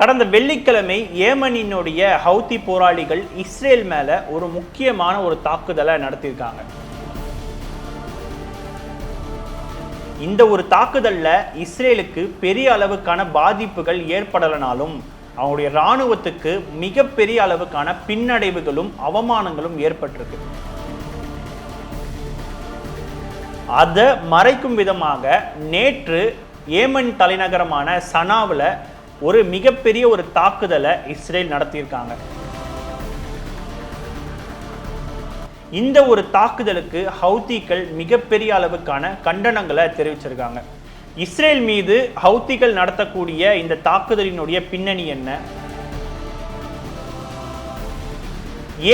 கடந்த வெள்ளிக்கிழமை ஏமனினுடைய ஹவுதி போராளிகள் இஸ்ரேல் மேல ஒரு முக்கியமான ஒரு தாக்குதலை நடத்தியிருக்காங்க. இந்த ஒரு தாக்குதல்ல இஸ்ரேலுக்கு பெரிய அளவுக்கான பாதிப்புகள் ஏற்படலனாலும் அவங்களுடைய இராணுவத்துக்கு மிகப்பெரிய அளவுக்கான பின்னடைவுகளும் அவமானங்களும் ஏற்பட்டிருக்கு. அதை மறைக்கும் விதமாக நேற்று ஏமன் தலைநகரமான சனாவில் ஒரு மிகப்பெரிய ஒரு தாக்குதலை இஸ்ரேல் நடத்தியிருக்காங்க. இந்த ஒரு தாக்குதலுக்கு ஹவுத்திகள் மிகப்பெரிய அளவுக்கான கண்டனங்களை தெரிவிச்சிருக்காங்க. இஸ்ரேல் மீது ஹவுத்திகள் நடத்தக்கூடிய இந்த தாக்குதலினுடைய பின்னணி என்ன?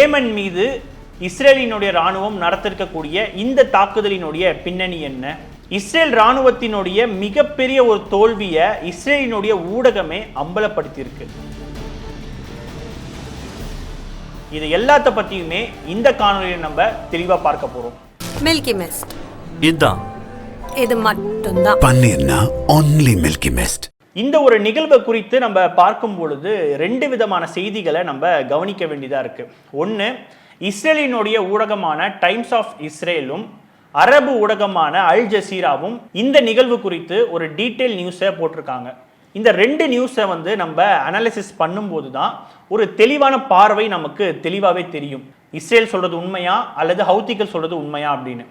ஏமன் மீது இஸ்ரேலினுடைய ராணுவம் நடத்திருக்கக்கூடிய இந்த தாக்குதலினுடைய பின்னணி என்ன? இஸ்ரேல் ராணுவத்தினுடைய மிகப்பெரிய ஒரு தோல்வியை இஸ்ரேலினுடைய ஊடகமே அம்பலப்படுத்தியிருக்கு. இது எல்லாத்த பத்தியுமே இந்த காணொலியில் நம்ம தெளிவா பார்க்க போறோம். மில்கி மிஸ்ட் இதுதான் இது மட்டும்தான். பன்னீர்னா ஒன்லி மில்கி மிஸ்ட் இந்த ஒரு நிகழ்வை குறித்து நம்ம பார்க்கும் பொழுது ரெண்டு விதமான செய்திகளை நம்ம கவனிக்க வேண்டியதாக இருக்கு. ஒன்று இஸ்ரேலினுடைய ஊடகமான டைம்ஸ் ஆஃப் இஸ்ரேலும் அரபு ஊடகமான அல் ஜசீராவும் இந்த நிகழ்வு குறித்து ஒரு டீட்டெயில் நியூஸை போட்டிருக்காங்க. இந்த ரெண்டு நியூஸை வந்து நம்ம அனாலிசிஸ் பண்ணும்போது தான் ஒரு தெளிவான பார்வை நமக்கு தெளிவாகவே தெரியும். இஸ்ரேல் சொல்றது உண்மையா? அல்லது ஹவுத்திகள் சொல்றது உண்மையா அப்படின்னு.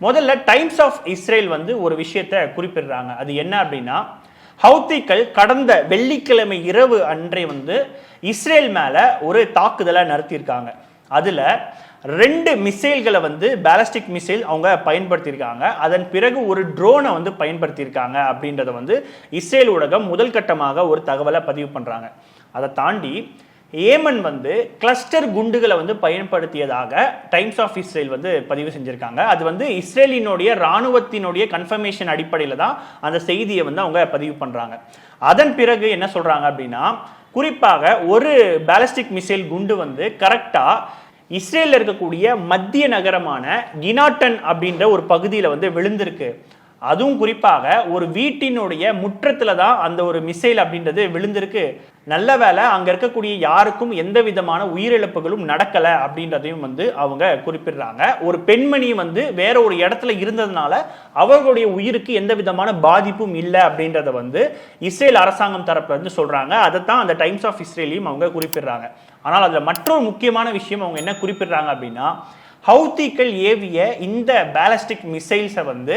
முதல்ல டைம்ஸ் ஆஃப் இஸ்ரேல் வந்து ஒரு விஷயத்தை குறிப்பிடுறாங்க. அது என்ன அப்படின்னா ஹவுத்திகள் கடந்த வெள்ளிக்கிழமை இரவு அன்றே வந்து இஸ்ரேல் மேல ஒரு தாக்குதலை நடத்தியிருக்காங்க. அதுல ரெண்டு மிசைல்களை வந்து பேலஸ்டிக் மிசைல் அவங்க பயன்படுத்தியிருக்காங்க. அதன் பிறகு ஒரு ட்ரோனை வந்து பயன்படுத்தியிருக்காங்க அப்படின்றத வந்து இஸ்ரேல் ஊடகம் முதல் கட்டமாக ஒரு தகவலை பதிவு பண்ணுறாங்க அதை தாண்டி ஏமன் வந்து கிளஸ்டர் குண்டுகளை வந்து பயன்படுத்தியதாக டைம்ஸ் ஆஃப் இஸ்ரேல் வந்து பதிவு செஞ்சுருக்காங்க. அது வந்து இஸ்ரேலினுடைய ராணுவத்தினுடைய கன்ஃபர்மேஷன் அடிப்படையில் தான் அந்த செய்தியை வந்து அவங்க பதிவு பண்ணுறாங்க அதன் பிறகு என்ன சொல்கிறாங்க அப்படின்னா குறிப்பாக ஒரு பேலஸ்டிக் மிசைல் குண்டு வந்து கரெக்டாக இஸ்ரேலில் இருக்கக்கூடிய மத்திய நகரமான கினாட்டன் அப்படின்ற ஒரு பகுதியில் வந்து விழுந்திருக்கு. அதுவும் குறிப்பாக ஒரு வீட்டினுடைய முற்றத்துல தான் அந்த ஒரு மிசைல் அப்படின்றது விழுந்திருக்கு. நல்ல வேலை அங்க இருக்கக்கூடிய யாருக்கும் எந்த விதமான உயிரிழப்புகளும் நடக்கல அப்படின்றதையும் வந்து அவங்க குறிப்பிடுறாங்க. ஒரு பெண்மணி வந்து வேற ஒரு இடத்துல இருந்ததுனால அவர்களுடைய உயிருக்கு எந்த விதமான பாதிப்பும் இல்லை அப்படின்றத வந்து இஸ்ரேல் அரசாங்கம் தரப்புல இருந்து சொல்றாங்க. அதைத்தான் அந்த டைம்ஸ் ஆஃப் இஸ்ரேலையும் அவங்க குறிப்பிடுறாங்க. ஆனால் அதுல மற்றொரு முக்கியமான விஷயம் அவங்க என்ன குறிப்பிடுறாங்க அப்படின்னா ஹவுத்திகள் ஏவிய இந்த பேலஸ்டிக் மிசைல்ஸை வந்து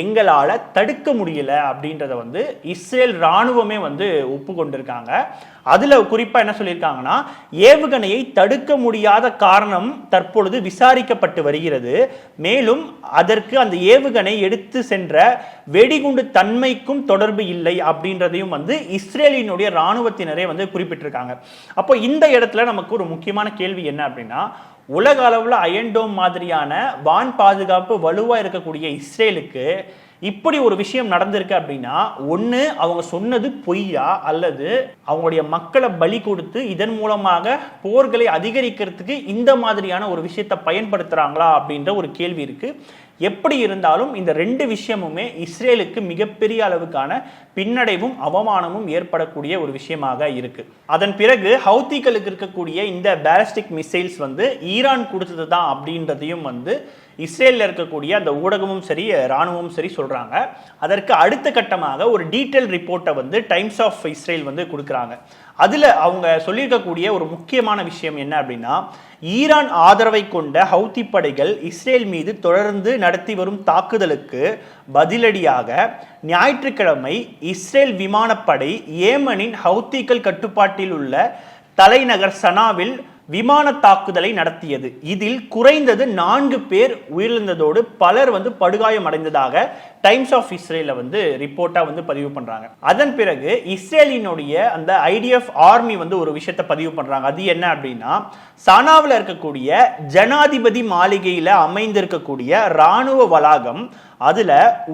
எங்களால் தடுக்க முடியல அப்படின்றத வந்து இஸ்ரேல் ராணுவமே வந்து ஒப்புக்கொண்டிருக்காங்க. அதில் குறிப்பாக என்ன சொல்லியிருக்காங்கன்னா ஏவுகணையை தடுக்க முடியாத காரணம் தற்பொழுது விசாரிக்கப்பட்டு வருகிறது. மேலும் அதற்கு அந்த ஏவுகணை எடுத்து சென்ற வெடிகுண்டு தன்மைக்கும் தொடர்பு இல்லை அப்படின்றதையும் வந்து இஸ்ரேலினுடைய ராணுவத்தினரே வந்து குறிப்பிட்டிருக்காங்க. அப்போ இந்த இடத்துல நமக்கு ஒரு முக்கியமான கேள்வி என்ன அப்படின்னா உலக அளவில் அயன்டோம் மாதிரியான வான் பாதுகாப்பு வலுவாக இருக்கக்கூடிய இஸ்ரேலுக்கு இப்படி ஒரு விஷயம் நடந்திருக்கு அப்படின்னா ஒன்று அவங்க சொன்னது பொய்யா? அல்லது அவங்களுடைய மக்களை பலி கொடுத்து இதன் மூலமாக போர்களை அதிகரிக்கிறதுக்கு இந்த மாதிரியான ஒரு விஷயத்தை பயன்படுத்துகிறாங்களா அப்படின்ற ஒரு கேள்வி இருக்குது எப்படி இருந்தாலும் இந்த ரெண்டு விஷயமுமே இஸ்ரேலுக்கு மிகப்பெரிய அளவுக்கான பின்னடைவும் அவமானமும் ஏற்படக்கூடிய ஒரு விஷயமாக இருக்கு. அதன் பிறகு ஹவுத்திகளுக்கு இருக்கக்கூடிய இந்த பேலஸ்டிக் மிசைல்ஸ் வந்து ஈரான் கொடுத்தது தான் அப்படின்றதையும் வந்து இஸ்ரேலில் இருக்கக்கூடிய அந்த ஊடகமும் சரி ராணுவமும் சரி சொல்கிறாங்க அதற்கு அடுத்த கட்டமாக ஒரு டீட்டெயில் ரிப்போர்ட்டை வந்து டைம்ஸ் ஆஃப் இஸ்ரேல் வந்து கொடுக்குறாங்க. அதில் அவங்க சொல்லியிருக்கக்கூடிய ஒரு முக்கியமான விஷயம் என்ன அப்படின்னா ஈரான் ஆதரவை கொண்ட ஹவுத்தி படைகள் இஸ்ரேல் மீது தொடர்ந்து நடத்தி வரும் தாக்குதலுக்கு பதிலடியாக ஞாயிற்றுக்கிழமை இஸ்ரேல் விமானப்படை ஏமனின் ஹவுத்திகள் கட்டுப்பாட்டில் உள்ள தலைநகர் சனாவில் விமான தாக்குதலை நடத்தியது. இதில் குறைந்தது நான்கு பேர் உயிரிழந்ததோடு பலர் வந்து படுகாயம் அடைந்ததாக டைம்ஸ் ஆஃப் இஸ்ரேல வந்து ரிப்போர்ட்டா வந்து பதிவு பண்றாங்க. அதன் பிறகு இஸ்ரேலினுடைய அந்த ஐடிஎஃப் ஆர்மி வந்து ஒரு விஷயத்தை பதிவு பண்றாங்க. அது என்ன அப்படின்னா சனாவில் இருக்கக்கூடிய ஜனாதிபதி மாளிகையில அமைந்திருக்கக்கூடிய ராணுவ வளாகம் அதுல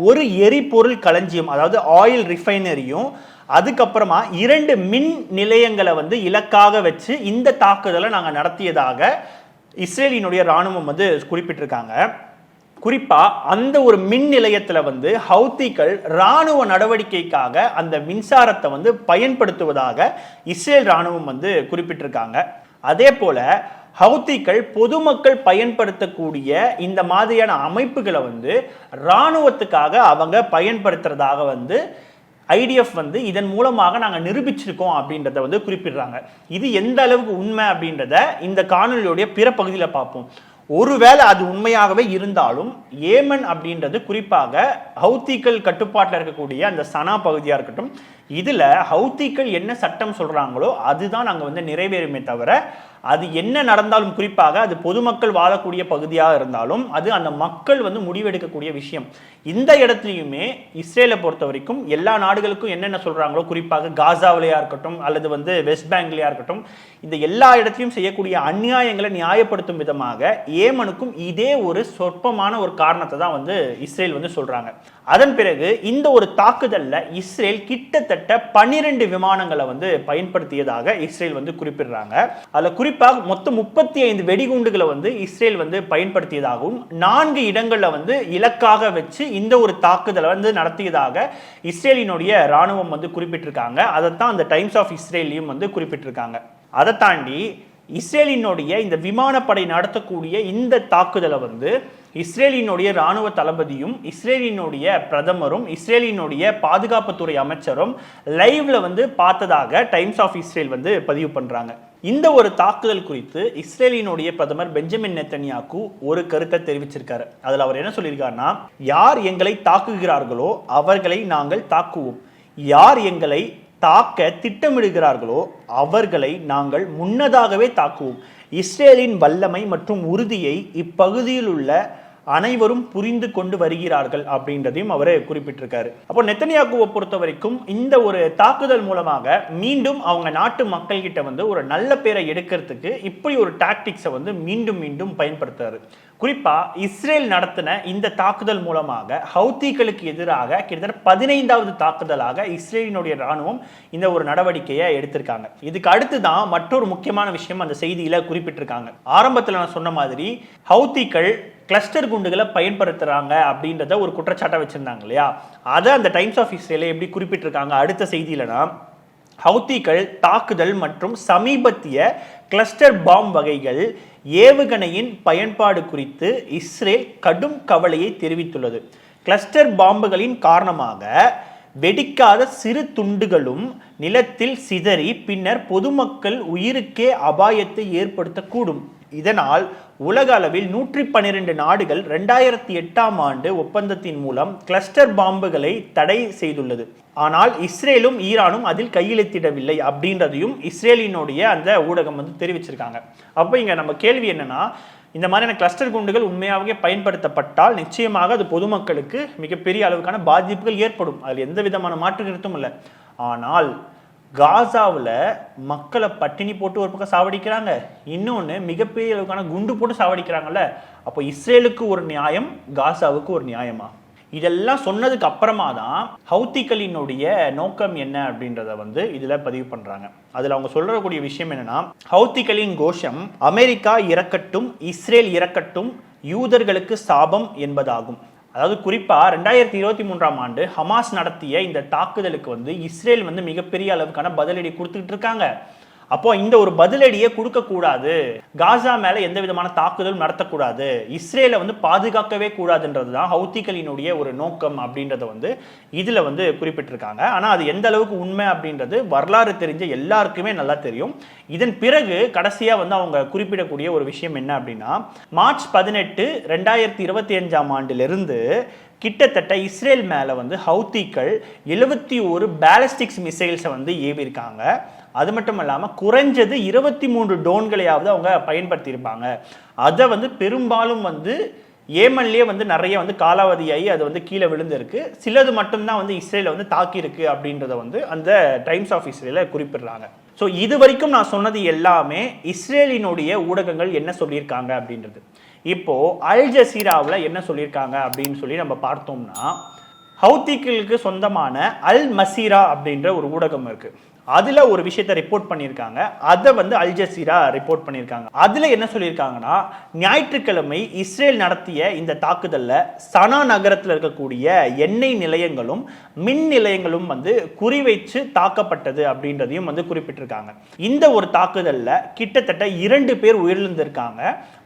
ஒரு எரிபொருள் களஞ்சியம் அதாவது ஆயில் ரிஃபைனரியும் அதுக்கப்புறமா இரண்டு மின் நிலையங்களை வந்து இலக்காக வச்சு இந்த தாக்குதலை நாங்கள் நடத்தியதாக இஸ்ரேலினுடைய ராணுவம் வந்து குறிப்பிட்டிருக்காங்க. குறிப்பாக அந்த ஒரு மின் நிலையத்தில் வந்து ஹவுத்திகள் ராணுவ நடவடிக்கைக்காக அந்த மின்சாரத்தை வந்து பயன்படுத்துவதாக இஸ்ரேல் ராணுவம் வந்து குறிப்பிட்டிருக்காங்க. அதே போல ஹவுத்திகள் பொதுமக்கள் பயன்படுத்தக்கூடிய இந்த மாதிரியான அமைப்புகளை வந்து ராணுவத்துக்காக அவங்க பயன்படுத்துறதாக வந்து ஐடிஎஃப் வந்து இதன் மூலமாக நாங்கள் நிரூபிச்சிருக்கோம் அப்படின்றத வந்து குறிப்பிடுறாங்க. இது எந்த அளவுக்கு உண்மை அப்படின்றத இந்த காணொலியுடைய பிற பகுதியில் பார்ப்போம். ஒருவேளை அது உண்மையாகவே இருந்தாலும் ஏமன் அப்படின்றது குறிப்பாக ஹவுத்திகள் கட்டுப்பாட்டில் இருக்கக்கூடிய அந்த சனா பகுதியாக இருக்கட்டும் இதில் ஹவுத்திகள் என்ன சட்டம் சொல்கிறாங்களோ அதுதான் அங்கே வந்து நிறைவேறுமே தவிர அது என்ன நடந்தாலும் குறிப்பாக அது பொதுமக்கள் வாழக்கூடிய பகுதியாக இருந்தாலும் அது அந்த மக்கள் வந்து முடிவெடுக்கக்கூடிய விஷயம். இந்த இடத்துலையுமே இஸ்ரேலை பொறுத்த வரைக்கும் எல்லா நாடுகளுக்கும் என்னென்ன சொல்கிறாங்களோ குறிப்பாக காசாவிலையா இருக்கட்டும் அல்லது வந்து வெஸ்ட் பேங்க்லையா இருக்கட்டும் இந்த எல்லா இடத்துலையும் செய்யக்கூடிய அநியாயங்களை நியாயப்படுத்தும் விதமாக ஏமனுக்கும் இதே ஒரு சொற்பமான ஒரு காரணத்தை தான் வந்து இஸ்ரேல் வந்து சொல்கிறாங்க அதன் பிறகு இந்த ஒரு தாக்குதலில் இஸ்ரேல் கிட்டத்தட்ட பன்னிரெண்டு விமானங்களை வந்து பயன்படுத்தியதாக இஸ்ரேல் வந்து குறிப்பிடுறாங்க. அதுல குறிப்பாக மொத்தம் முப்பத்தி ஐந்து வெடிகுண்டுகளை வந்து இஸ்ரேல் வந்து பயன்படுத்தியதாகவும் நான்கு இடங்களில் வந்து இலக்காக வச்சு இந்த ஒரு தாக்குதலை வந்து நடத்தியதாக இஸ்ரேலினுடைய ராணுவம் வந்து குறிப்பிட்டிருக்காங்க. அதைத்தான் அந்த டைம்ஸ் ஆஃப் இஸ்ரேலையும் வந்து குறிப்பிட்டிருக்காங்க. அதை தாண்டி இஸ்ரேலினுடைய இந்த விமானப்படை நடத்தக்கூடிய இந்த தாக்குதலை வந்து இஸ்ரேலினுடைய ராணுவ தளபதியும் இஸ்ரேலினுடைய பிரதமரும் இஸ்ரேலினுடைய பாதுகாப்புத்துறை அமைச்சரும் லைவ்ல வந்து பார்த்ததாக டைம்ஸ் ஆஃப் இஸ்ரேல் வந்து பதிவு பண்றாங்க. இந்த ஒரு தாக்குதல் குறித்து இஸ்ரேலினுடைய பிரதமர் பெஞ்சமின் நெத்தன்யாக்கு ஒரு கருத்தை தெரிவிச்சிருக்காரு. அதில் அவர் என்ன சொல்லியிருக்காருன்னா யார் எங்களை தாக்குகிறார்களோ அவர்களை நாங்கள் தாக்குவோம். யார் எங்களை தாக்க திட்டமிடுகிறார்களோ அவர்களை நாங்கள் முன்னதாகவே தாக்குவோம். இஸ்ரேலின் வல்லமை மற்றும் உறுதியை இப்பகுதியில் உள்ள அனைவரும் புரிந்து கொண்டு வருகிறார்கள் அப்படின்றதையும் அவர் குறிப்பிட்டிருக்காரு. அப்போ நெத்தனியாக்குவை பொறுத்த வரைக்கும் இந்த ஒரு தாக்குதல் மூலமாக மீண்டும் அவங்க நாட்டு மக்கள் கிட்ட வந்து ஒரு நல்ல பேரை எடுக்கிறதுக்கு இப்படி ஒரு டாக்டிக்ஸை வந்து மீண்டும் மீண்டும் பயன்படுத்துறாரு. குறிப்பா இஸ்ரேல் நடத்தின இந்த தாக்குதல் மூலமாக ஹவுத்திகளுக்கு எதிராக கிட்டத்தட்ட பதினைந்தாவது தாக்குதலாக இஸ்ரேலினுடைய ராணுவம் இந்த ஒரு நடவடிக்கையை எடுத்திருக்காங்க. இதுக்கு அடுத்து தான் மற்றொரு முக்கியமான விஷயம் அந்த செய்தியில குறிப்பிட்டிருக்காங்க. ஆரம்பத்தில் நான் சொன்ன மாதிரி ஹவுத்திகள் கிளஸ்டர் குண்டுகளை பயன்படுத்துகிறாங்க அப்படின்றத ஒரு குற்றச்சாட்டை வச்சுருந்தாங்க இல்லையா? அதை அந்த டைம்ஸ் ஆஃப் இஸ்ரேல எப்படி குறிப்பிட்டிருக்காங்க? அடுத்த செய்தியிலனா ஹவுத்திகள் தாக்குதல் மற்றும் சமீபத்திய கிளஸ்டர் பாம் வகைகள் ஏவுகணையின் பயன்பாடு குறித்து இஸ்ரேல் கடும் கவலையை தெரிவித்துள்ளது. கிளஸ்டர் பாம்புகளின் காரணமாக வெடிக்காத சிறு துண்டுகளும் நிலத்தில் சிதறி பின்னர் பொதுமக்கள் உயிருக்கே அபாயத்தை ஏற்படுத்தக்கூடும். இதனால் உலக அளவில் நூற்றி பன்னிரண்டு நாடுகள் ரெண்டாயிரத்தி எட்டாம் ஆண்டு ஒப்பந்தத்தின் மூலம் கிளஸ்டர் பாம்புகளை தடை செய்துள்ளது. ஆனால் இஸ்ரேலும் ஈரானும் அதில் கையெழுத்திடவில்லை அப்படின்றதையும் இஸ்ரேலினுடைய அந்த ஊடகம் வந்து தெரிவிச்சிருக்காங்க. அப்போ இங்கே நம்ம கேள்வி என்னன்னா இந்த மாதிரியான கிளஸ்டர் குண்டுகள் உண்மையாகவே பயன்படுத்தப்பட்டால் நிச்சயமாக அது பொதுமக்களுக்கு மிகப்பெரிய அளவுக்கான பாதிப்புகள் ஏற்படும். அதில் எந்த விதமான மாற்று கருத்தும் இல்லை. ஆனால் காசாவில் மக்களை பட்டினி போட்டு ஒரு பக்கம் சாவடிக்கிறாங்க. இன்னொன்று மிகப்பெரிய அளவுக்கான குண்டு போட்டு சாவடிக்கிறாங்கல்ல. அப்போ இஸ்ரேலுக்கு ஒரு நியாயம் காசாவுக்கு ஒரு நியாயமா? இதெல்லாம் சொன்னதுக்கு அப்புறமா தான் ஹவுத்திகளினுடைய நோக்கம் என்ன அப்படின்றத வந்து இதில் பதிவு பண்ணுறாங்க அதில் அவங்க சொல்லக்கூடிய விஷயம் என்னன்னா ஹவுத்திகளின் கோஷம் அமெரிக்கா இறக்கட்டும் இஸ்ரேல் இறக்கட்டும் யூதர்களுக்கு சாபம் என்பதாகும். அதாவது குறிப்பாக ரெண்டாயிரத்தி இருபத்தி மூன்றாம் ஆண்டு ஹமாஸ் நடத்திய இந்த தாக்குதலுக்கு வந்து இஸ்ரேல் வந்து மிகப்பெரிய அளவுக்கான பதிலடி கொடுத்துக்கிட்டு இருக்காங்க. அப்போ இந்த ஒரு பதிலடியை கொடுக்க கூடாது காசா மேல எந்த விதமான தாக்குதலும் நடத்தக்கூடாது. இஸ்ரேலை வந்து பாதுகாக்கவே கூடாதுன்றது தான் ஹவுத்திகளினுடைய ஒரு நோக்கம் அப்படின்றத வந்து இதுல வந்து குறிப்பிட்டிருக்காங்க. ஆனா அது எந்த அளவுக்கு உண்மை அப்படின்றது வரலாறு தெரிஞ்ச எல்லாருக்குமே நல்லா தெரியும். இதன் பிறகு கடைசியா வந்து அவங்க குறிப்பிடக்கூடிய ஒரு விஷயம் என்ன அப்படின்னா மார்ச் பதினெட்டு ரெண்டாயிரத்தி இருபத்தி அஞ்சாம் ஆண்டிலிருந்து கிட்டத்தட்ட இஸ்ரேல் மேலே வந்து ஹவுத்திகள் எழுபத்தி ஒரு பேலஸ்டிக்ஸ் மிசைல்ஸை வந்து ஏவிருக்காங்க அது மட்டும் இல்லாமல் குறைஞ்சது இருபத்தி மூன்று டோன்களையாவது அவங்க பயன்படுத்தியிருப்பாங்க. அதை வந்து பெரும்பாலும் வந்து ஏமன்லேயே வந்து நிறைய வந்து காலாவதியாகி அது வந்து கீழே விழுந்திருக்கு. சிலது மட்டும்தான் வந்து இஸ்ரேலை வந்து தாக்கியிருக்கு அப்படின்றத வந்து அந்த டைம்ஸ் ஆஃப் இஸ்ரேல குறிப்பிடுறாங்க. ஸோ இது வரைக்கும் நான் சொன்னது எல்லாமே இஸ்ரேலினுடைய ஊடகங்கள் என்ன சொல்லியிருக்காங்க அப்படின்றது. இப்போ அல் ஜசீராவில் என்ன சொல்லியிருக்காங்க அப்படின்னு சொல்லி நம்ம பார்த்தோம்னா ஹவுத்திகளுக்கு சொந்தமான அல் மசீரா அப்படின்ற ஒரு ஊடகம் இருக்குது அதில் ஒரு விஷயத்தை ரிப்போர்ட் பண்ணியிருக்காங்க. அதை வந்து அல்ஜசீரா ரிப்போர்ட் பண்ணியிருக்காங்க. அதில் என்ன சொல்லியிருக்காங்கன்னா ஞாயிற்றுக்கிழமை இஸ்ரேல் நடத்திய இந்த தாக்குதலில் சனா நகரத்தில் இருக்கக்கூடிய எண்ணெய் நிலையங்களும் மின் நிலையங்களும் வந்து குறிவைச்சு தாக்கப்பட்டது அப்படின்றதையும் வந்து குறிப்பிட்டிருக்காங்க. இந்த ஒரு தாக்குதலில் கிட்டத்தட்ட இரண்டு பேர் உயிரிழந்திருக்காங்க.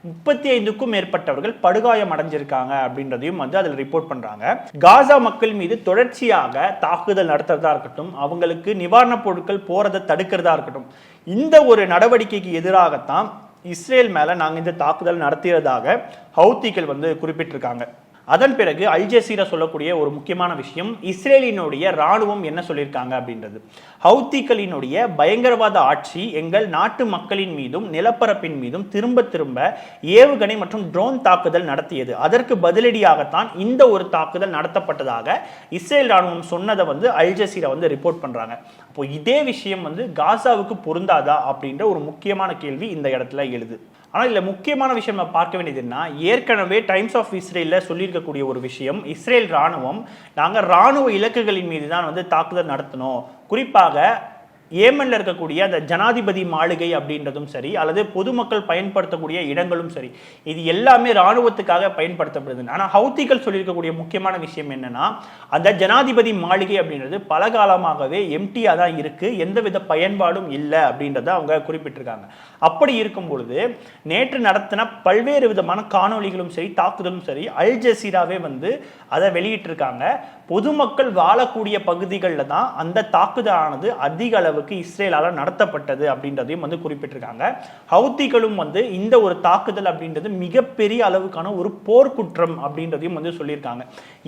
முப்பத்தி ஐந்துக்கும் மேற்பட்டவர்கள் படுகாயம் அடைஞ்சிருக்காங்க அப்படின்றதையும் வந்து அதில் ரிப்போர்ட் பண்ணுறாங்க காசா மக்கள் மீது தொடர்ச்சியாக தாக்குதல் நடத்துறதா இருக்கட்டும் அவங்களுக்கு நிவாரணப் பொருட்கள் போறதை தடுக்கிறதா இருக்கட்டும். இந்த ஒரு நடவடிக்கைக்கு எதிராகத்தான் இஸ்ரேல் மேல நாங்க இந்த தாக்குதல் நடத்தியதாக ஹவுத்திகள் வந்து குறிப்பிட்டிருக்காங்க. அதன் பிறகு அல்ஜசீரா சொல்லக்கூடிய ஒரு முக்கியமான விஷயம் இஸ்ரேலினுடைய ராணுவம் என்ன சொல்லியிருக்காங்க அப்படின்றது. ஹவுத்திகளினுடைய பயங்கரவாத ஆட்சி எங்கள் நாட்டு மக்களின் மீதும் நிலப்பரப்பின் மீதும் திரும்ப திரும்ப ஏவுகணை மற்றும் ட்ரோன் தாக்குதல் நடத்தியது. அதற்கு பதிலடியாகத்தான் இந்த ஒரு தாக்குதல் நடத்தப்பட்டதாக இஸ்ரேல் ராணுவம் சொன்னதை வந்து அல்ஜசீரா வந்து ரிப்போர்ட் பண்றாங்க. இப்போ இதே விஷயம் வந்து காசாவுக்கு பொருந்தாதா அப்படின்ற ஒரு முக்கியமான கேள்வி இந்த இடத்துல எழுது. ஆனால் இதில் முக்கியமான விஷயம் நம்ம பார்க்க வேண்டியது என்ன? ஏற்கனவே டைம்ஸ் ஆஃப் இஸ்ரேலில் சொல்லியிருக்கக்கூடிய ஒரு விஷயம் இஸ்ரேல் ராணுவம் நாங்கள் ராணுவ இலக்குகளின் மீது தான் வந்து தாக்குதல் நடத்தினோம். குறிப்பாக ஏமனில் இருக்கக்கூடிய அந்த ஜனாதிபதி மாளிகை அப்படின்றதும் சரி அல்லது பொதுமக்கள் பயன்படுத்தக்கூடிய இடங்களும் சரி இது எல்லாமே ராணுவத்துக்காக பயன்படுத்தப்படுது. ஆனால் ஹவுத்திகள் சொல்லியிருக்கக்கூடிய முக்கியமான விஷயம் என்னன்னா அந்த ஜனாதிபதி மாளிகை அப்படின்றது பல காலமாகவே எம்டியாக தான் இருக்குது எந்தவித பயன்பாடும் இல்லை அப்படின்றத அவங்க குறிப்பிட்டிருக்காங்க. அப்படி இருக்கும் பொழுது நேற்று நடத்தின பல்வேறு விதமான காணொளிகளும் சரி தாக்குதலும் சரி அல் ஜசீராவே வந்து அதை வெளியிட்டிருக்காங்க. பொதுமக்கள் வாழக்கூடிய பகுதிகளில் தான் அந்த தாக்குதலானது அதிக அளவுக்கு இஸ்ரேலால் நடத்தப்பட்டது அப்படின்றதையும் வந்து குறிப்பிட்டிருக்காங்க. ஹவுத்திகளும் வந்து இந்த ஒரு தாக்குதல் அப்படின்றது மிகப்பெரிய அளவுக்கான ஒரு போர்க்குற்றம் அப்படின்றதையும் வந்து சொல்லியிருக்காங்க.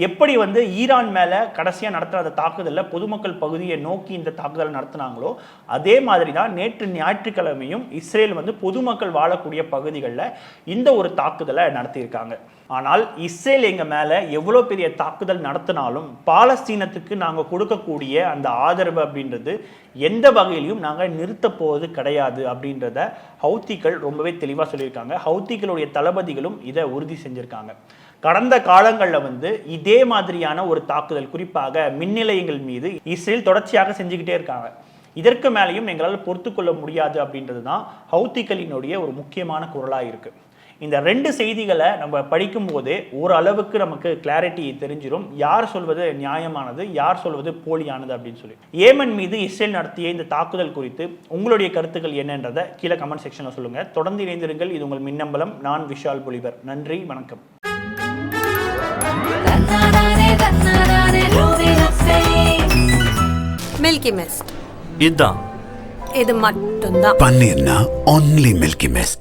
எப்படி வந்து ஈரான் மேலே கடைசியாக நடத்துகிற அந்த தாக்குதலில் பொதுமக்கள் பகுதியை நோக்கி இந்த தாக்குதல் நடத்தினாங்களோ அதே மாதிரி தான் நேற்று ஞாயிற்றுக்கிழமையும் இஸ்ரேல் வந்து பொதுமக்கள் வாழக்கூடிய பகுதிகளில் இந்த ஒரு தாக்குதலை நடத்தியிருக்காங்க. ஆனால் இஸ்ரேல் எங்கள் மேலே எவ்வளோ பெரிய தாக்குதல் நடத்தினாலும் பாலஸ்தீனத்துக்கு நாங்கள் கொடுக்கக்கூடிய அந்த ஆதரவு அப்படின்றது எந்த வகையிலையும் நாங்கள் நிறுத்த போவது கிடையாது அப்படின்றத ஹவுத்திகள் ரொம்பவே தெளிவாக சொல்லியிருக்காங்க. ஹவுத்திகளுடைய தளபதிகளும் இதை உறுதி செஞ்சுருக்காங்க. கடந்த காலங்களில் வந்து இதே மாதிரியான ஒரு தாக்குதல் குறிப்பாக மின்நிலையங்கள் மீது இஸ்ரேல் தொடர்ச்சியாக செஞ்சுக்கிட்டே இருக்காங்க. இதற்கு மேலேயும் எங்களால் பொறுத்துக்கொள்ள முடியாது அப்படின்றது தான் ஹவுத்திகளினுடைய ஒரு முக்கியமான குரலாக இருக்குது இந்த ரெண்டு செய்திகளை நம்ம படிக்கும் போதே ஓரளவுக்கு நமக்கு கிளாரிட்டி தெரிஞ்சிடும் யார் சொல்வது நியாயமானது யார் சொல்வது போலியானது அப்படின்னு சொல்லி. ஏமன் மீது இஸ்ரேல் நடத்திய இந்த தாக்குதல் குறித்து உங்களுடைய கருத்துக்கள் என்னன்றதை கீழே கமெண்ட் செக்ஷனில் சொல்லுங்க. தொடர்ந்து இணைந்திருங்கள். இது உங்கள் மின்னம்பலம். நான் விஷால் பொலிவர். நன்றி வணக்கம். மில்கி மிஸ்ட் இது மட்டும்தான். பன்னீர்னா only Milky Mist.